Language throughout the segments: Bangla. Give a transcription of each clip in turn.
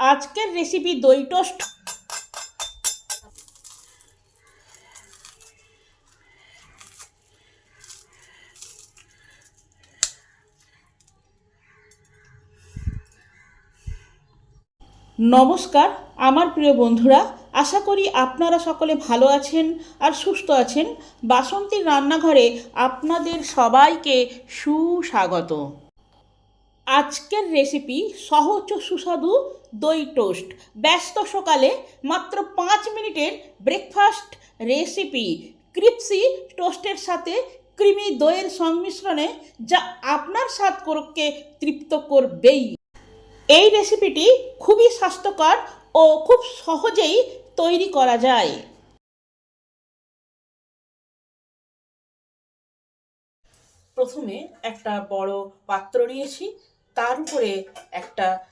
আজকের রেসিপি দই টোস্ট নমস্কার, আমার প্রিয় বন্ধুরা, আশা করি আপনারা সকলে ভালো আছেন আর সুস্থ আছেন। বাসন্তীর রান্নাঘরে আপনাদের সবাইকে সুস্বাগত। আজকের রেসিপি সহজ সুস্বাদু দই টোস্ট ব্যস্ত সকালে মাত্র পাঁচ মিনিটের ব্রেকফাস্ট রেসিপি ক্রিপসি টোস্টের সাথে ক্রিমি দইয়ের সংমিশ্রণে যা আপনার স্বাদকে তৃপ্ত করবেই। এই রেসিপিটি খুবই স্বাস্থ্যকর ও খুব সহজেই তৈরি করা যায়। প্রথমে একটা বড় পাত্র নিয়েছি। তার উপরে একটা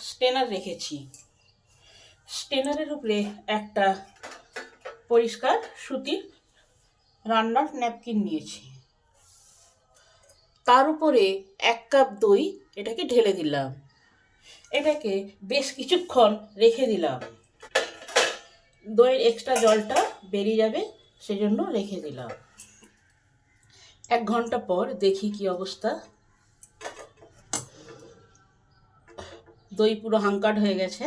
স্টেনার রেখেছি। স্টেনারের উপরে একটা পরিষ্কার সুতির রান্নার ন্যাপকিন নিয়েছি। তার উপরে এক কাপ দই, এটাকে ঢেলে দিলাম। এটাকে বেশ কিছুক্ষণ রেখে দিলাম। দইয়ের এক্সট্রা জলটা বেরিয়ে যাবে, সেজন্য রেখে দিলাম। এক ঘণ্টা পর দেখি কি অবস্থা। দই পুরো হাঙ্কাট হয়ে গেছে।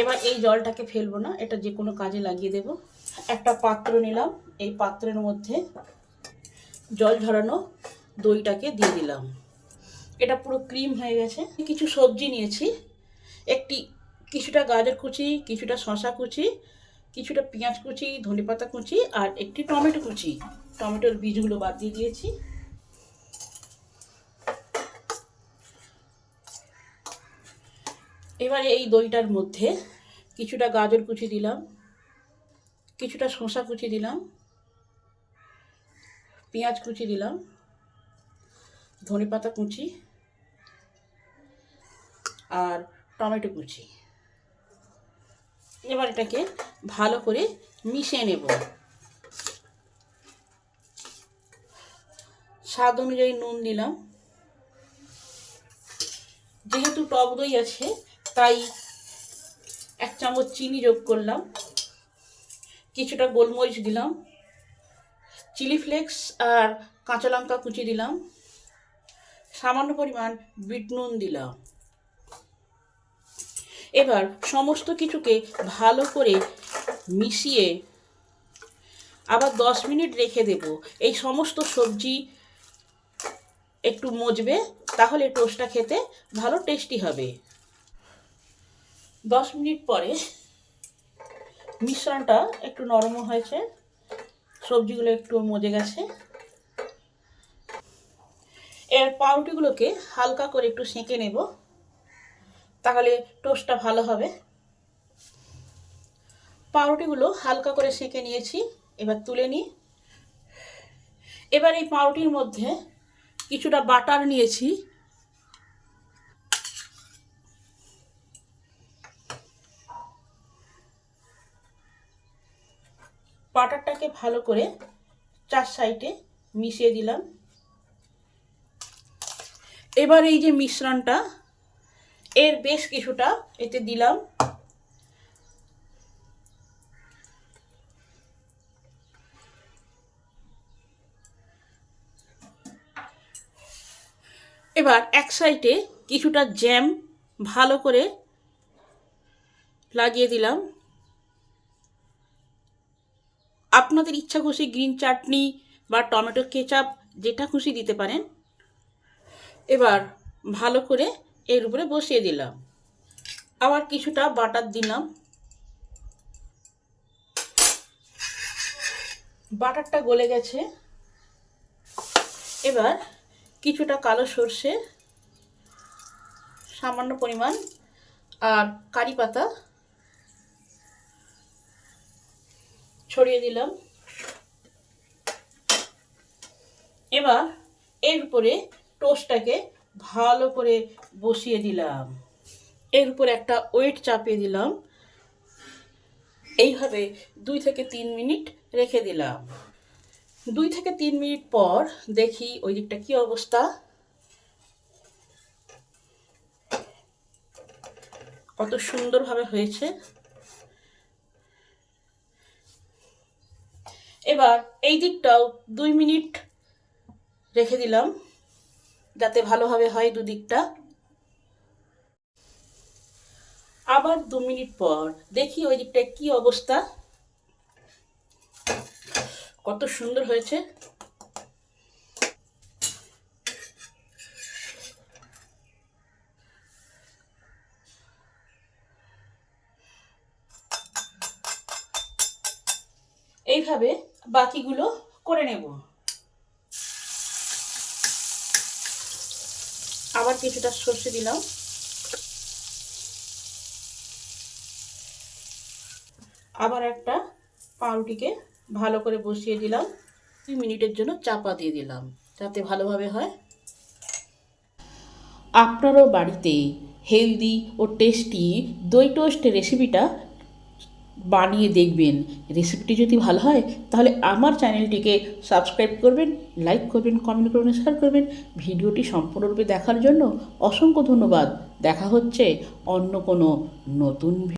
এবার এই জলটাকে ফেলব না, এটা যে কোনো কাজে লাগিয়ে দেব। একটা পাত্র নিলাম, এই পাত্রের মধ্যে জল ঝরানো দইটাকে দিয়ে দিলাম। এটা পুরো ক্রিম হয়ে গেছে। কিছু সবজি নিয়েছি, একটি কিছুটা গাজর কুচি, কিছুটা শশা কুচি, কিছুটা পেঁয়াজ কুচি, ধনেপাতা কুচি আর একটি টমেটো কুচি। টমেটোর বীজগুলো বাদ দিয়ে দিয়েছি। এবারে এই দইটার মধ্যে কিছুটা গাজর কুচি দিলাম, কিছুটা শসা কুচি দিলাম, পেঁয়াজ কুচি দিলাম ধনেপাতা কুচি আর টমেটো কুচি। এবার এটাকে ভালো করে মিশিয়ে নেব। স্বাদ অনুযায়ী নুন দিলাম। যেহেতু টক দই আছে তাই এক চামচ চিনি যোগ করলাম। কিছুটা গোলমরিচ দিলাম। চিলি ফ্লেক্স আর কাঁচা লঙ্কা কুচি দিলাম। সামান্য পরিমাণ বিট নুন দিলাম। এবার সমস্ত কিছুকে ভালো করে মিশিয়ে আবার দশ মিনিট রেখে দেব। এই সমস্ত সবজি একটু মজবে, তাহলে টোস্টটা খেতে ভালো টেস্টি হবে। দশ মিনিট পরে মিশ্রণটা একটু নরম হয়েছে। সবজিগুলো একটু মজে গেছে। এর পাউরুটিগুলোকে হালকা করে একটু সেঁকে নেব, তাহলে টোস্টটা ভালো হবে। পাউরুটিগুলো হালকা করে সেঁকে নিয়েছি, এবার তুলে নিই। এবার এই পাউরুটির মধ্যে কিছুটা বাটার নিয়েছি। বাটারটাকে ভালো করে চার সাইডে মিশিয়ে দিলাম। এবার এই যে মিশ্রণটা, এর বেশ কিছুটা এতে দিলাম। এবার এক সাইডে কিছুটা জ্যাম ভালো করে লাগিয়ে দিলাম। আপনাদের ইচ্ছা খুশি গ্রিন চাটনি বা টমেটো কেচাপ, যেটা খুশি দিতে পারেন। এবার ভালো করে এর উপরে বসিয়ে দিলাম। আবার কিছুটা বাটার দিলাম। বাটারটা গলে গেছে। এবার কিছুটা কালো সর্ষে, সামান্য পরিমাণ আর কারি পাতা ছড়িয়ে দিলাম। এবার এর উপরে টোস্টটাকে ভালো করে বসিয়ে দিলাম। এর উপর একটা ওয়েট চাপিয়ে দিলাম। এইভাবে দুই থেকে তিন মিনিট রেখে দিলাম। দুই থেকে তিন মিনিট পর দেখি ওই দিকটা কী অবস্থা। কত সুন্দরভাবে হয়েছে। এবার এই দিকটাও দুই মিনিট রেখে দিলাম, যাতে ভালোভাবে হয় দুদিকটা। আবার দু মিনিট পর দেখি ওই দিকটায় কি অবস্থা। কত সুন্দর হয়েছে। এইভাবে বাকিগুলো করে নেব। আবার কিছুটা সর্ষে দিলাম। আবার একটা পাউরুটিকে ভালো করে বসিয়ে দিলাম। দুই মিনিটের জন্য চাপা দিয়ে দিলাম, যাতে ভালোভাবে হয়। আপনারও বাড়িতে হেলদি ও টেস্টি দই টোস্ট রেসিপিটা বানিয়ে দেখবেন। রেসিপিটি যদি ভালো হয়, তাহলে আমার চ্যানেলটিকে সাবস্ক্রাইব করবেন লাইক করবেন কমেন্ট করবেন শেয়ার করবেন। ভিডিওটি সম্পূর্ণরূপে দেখার জন্য অসংখ্য ধন্যবাদ। দেখা হচ্ছে অন্য কোনো নতুন